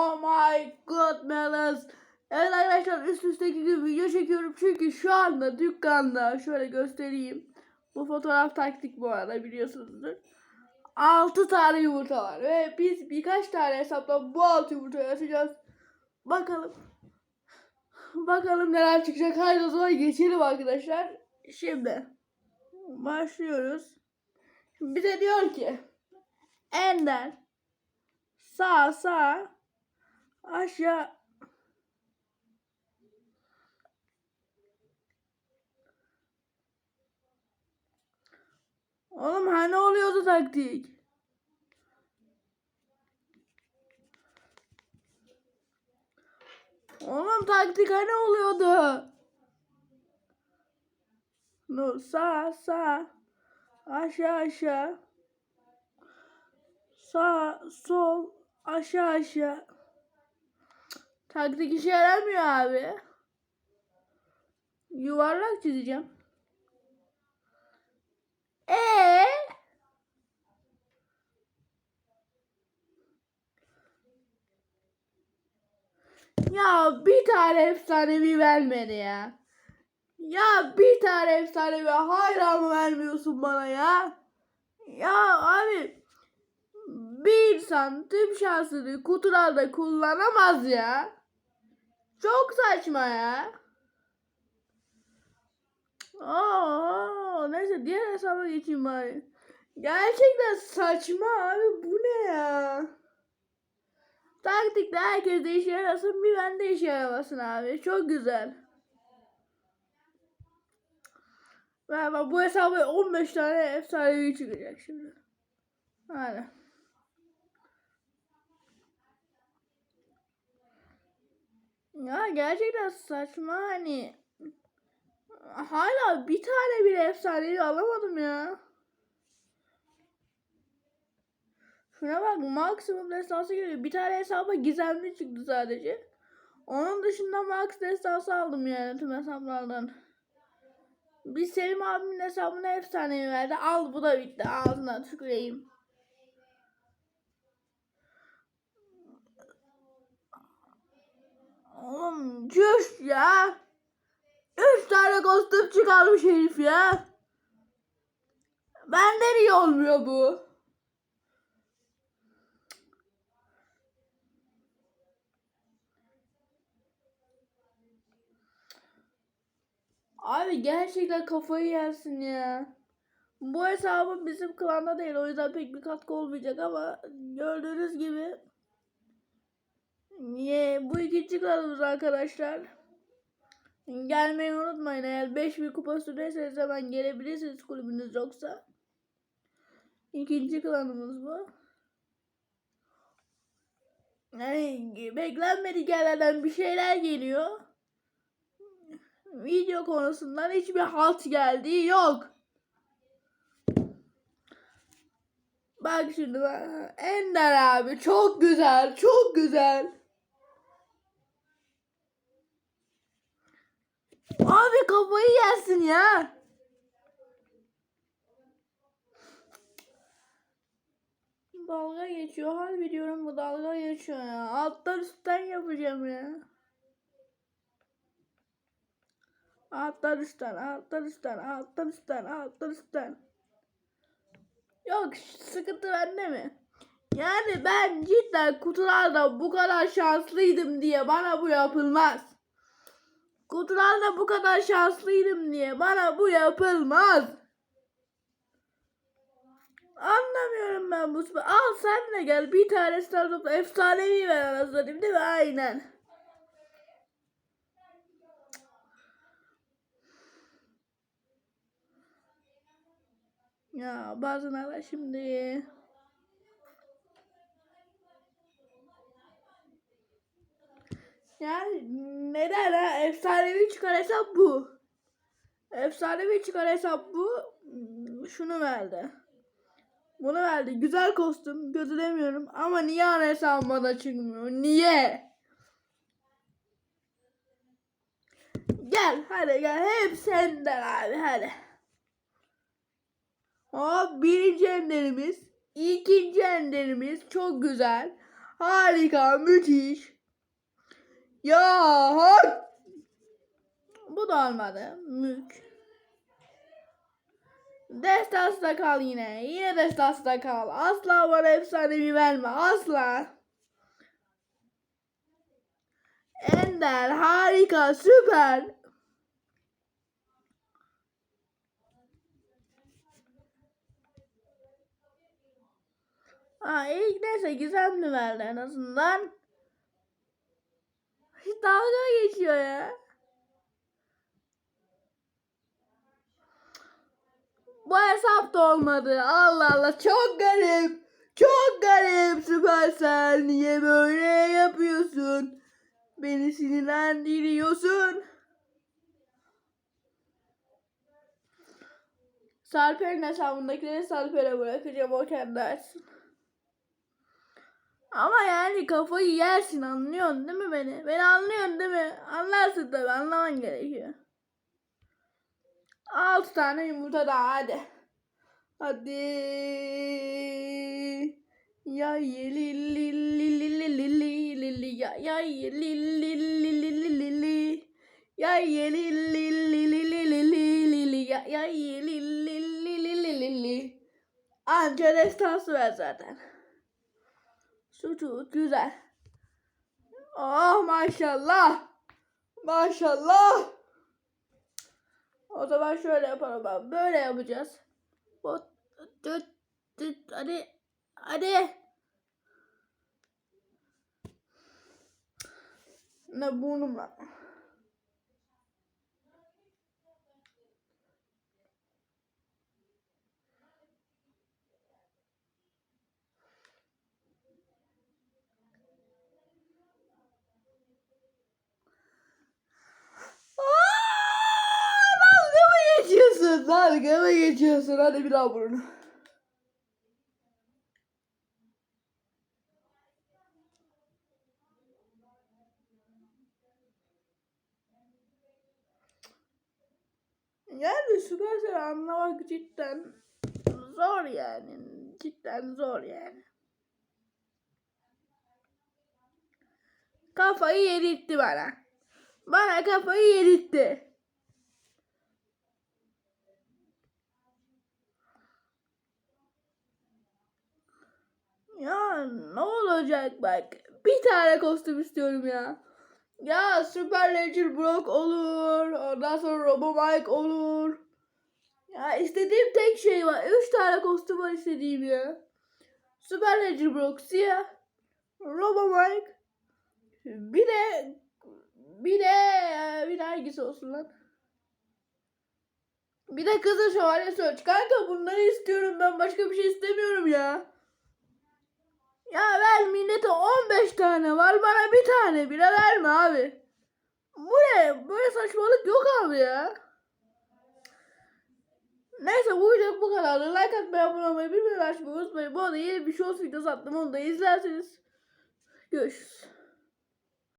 Oh my god Melis. Evet arkadaşlar üst üste iki gün video çekiyorum çünkü şu anda dükkanda şöyle göstereyim. Bu fotoğraf taktik bu arada biliyorsunuzdur. 6 tane yumurta var ve biz birkaç tane hesapla bu 6 yumurtayı açacağız. Bakalım. Bakalım neler çıkacak. Haydi o zaman geçelim arkadaşlar. Şimdi başlıyoruz. Bize diyor ki Ender sağ sağ aşağı Oğlum hani oluyordu taktik? Oğlum taktik hani oluyordu? No, sağ sağ aşağı aşağı sağ sol aşağı aşağı taktik işe yaramıyor abi. Yuvarlak çizeceğim. Ee? Ya bir tane efsanevi vermedi ya. Ya bir tane efsanevi mı vermiyorsun bana ya? Ya abi bir insan tüm şansını kutularda kullanamaz ya. Çok saçma ya. Aa, neyse diğer hesaba geçeyim bari. Gerçekten saçma abi bu ne ya? Taktikte herkes de işe yarasın bir bende işe yaramasın abi. Çok güzel. Bak bu hesaba 15 tane efsanevi çıkacak şimdi. Hadi. Ya gerçekten saçma hani. Hala bir tane bile efsanevi alamadım ya. Şuna bak maksimum destansı geliyor. Bir tane hesaba gizemli çıktı sadece. Onun dışında max destansı aldım yani tüm hesaplardan. Bir Selim abimin hesabına efsanevi verdi. Al bu da bitti. Ağzına tüküreyim. Oğlum cüş ya. Üç tane kostüm çıkarmış herif ya. Benden iyi olmuyor bu. Abi gerçekten kafayı yersin ya. Bu hesabım bizim klanda değil o yüzden pek bir katkı olmayacak ama gördüğünüz gibi Ye, bu ikinci klanımız arkadaşlar. Gelmeyi unutmayın eğer 5000 kupa sürerseniz hemen gelebilirsiniz kulübünüz yoksa. İkinci klanımız bu. Yani beklenmedik yerlerden bir şeyler geliyor. Video konusundan hiçbir halt geldiği yok. Bak şimdi bak. Ender abi çok güzel, çok güzel. Abi kafayı yersin ya. Dalga geçiyor. Harbi diyorum bu dalga geçiyor ya. Alttan üstten yapacağım ya. Alttan üstten, alttan üstten, alttan üstten, alttan üstten. Yok sıkıntı bende mi? Yani ben cidden kutularda bu kadar şanslıydım diye bana bu yapılmaz. Kutularda bu kadar şanslıydım diye bana bu yapılmaz. Anlamıyorum ben bu. Al sen de gel bir tane startupla efsanevi ver anasını değil mi? Aynen. Ya bazen şimdi. Yani neden? Efsanevi çıkar hesap bu. Efsanevi çıkar hesap bu. Şunu verdi. Bunu verdi. Güzel kostüm. Kötü demiyorum. Ama niye ana hesabıma da çıkmıyor? Niye? Gel hadi gel. Hep senden abi hadi. Hop birinci enderimiz. ikinci enderimiz çok güzel. Harika, müthiş. Ya hak. Da olmadı. Mük. Destansta kal yine. Yine destansta kal. Asla bana efsanevi verme. Asla. Ender harika süper. Ha ilk neyse gizemli verdi en azından. Dalga geçiyor ya. Bu hesap da olmadı. Allah Allah çok garip. Çok garip Süpersel. Niye böyle yapıyorsun? Beni sinirlendiriyorsun. Sarper'in hesabındakileri Sarper'e bırakacağım o kendi açsın. Ama yani kafayı yersin anlıyorsun değil mi beni? Beni anlıyorsun değil mi? Anlarsın tabii anlaman gerekiyor. Altı tane yumurta daha hadi. Hadi. Ya ye li li li li li li li ya ya ye li li li li li li ya ye li li li li li li li ya ya ye li li li li li li Anca destansı ver zaten. Su güzel. Oh maşallah. Maşallah. O zaman şöyle yapalım ben. Böyle yapacağız. Bu düt düt hadi hadi. Ne burnumla. Aa, Dalga mı geçiyorsun? Dalga mı geçiyorsun? Hadi bir daha burnu. Yani Supercell anlamak cidden zor yani. Cidden zor yani. Kafayı yedirtti bana. Bana kafayı yedirtti. Ya ne olacak bak. Bir tane kostüm istiyorum ya. Ya Super Ledger Brock olur. Ondan sonra Robo Mike olur. Ya istediğim tek şey var. Üç tane kostüm var istediğim ya. Super Ledger Brock siyah. Robo Mike. Bir de bir de bir de hangisi olsun lan? Bir de kızıl şövalye söz. Kanka bunları istiyorum ben başka bir şey istemiyorum ya. Ya ver millete 15 tane var bana bir tane bile verme abi. Bu ne? Böyle saçmalık yok abi ya. Neyse bu video bu kadar. Like atmayı, abone olmayı, bilmeyi açmayı unutmayın. Bu arada yeni bir short videosu attım onu da izlerseniz. Görüşürüz.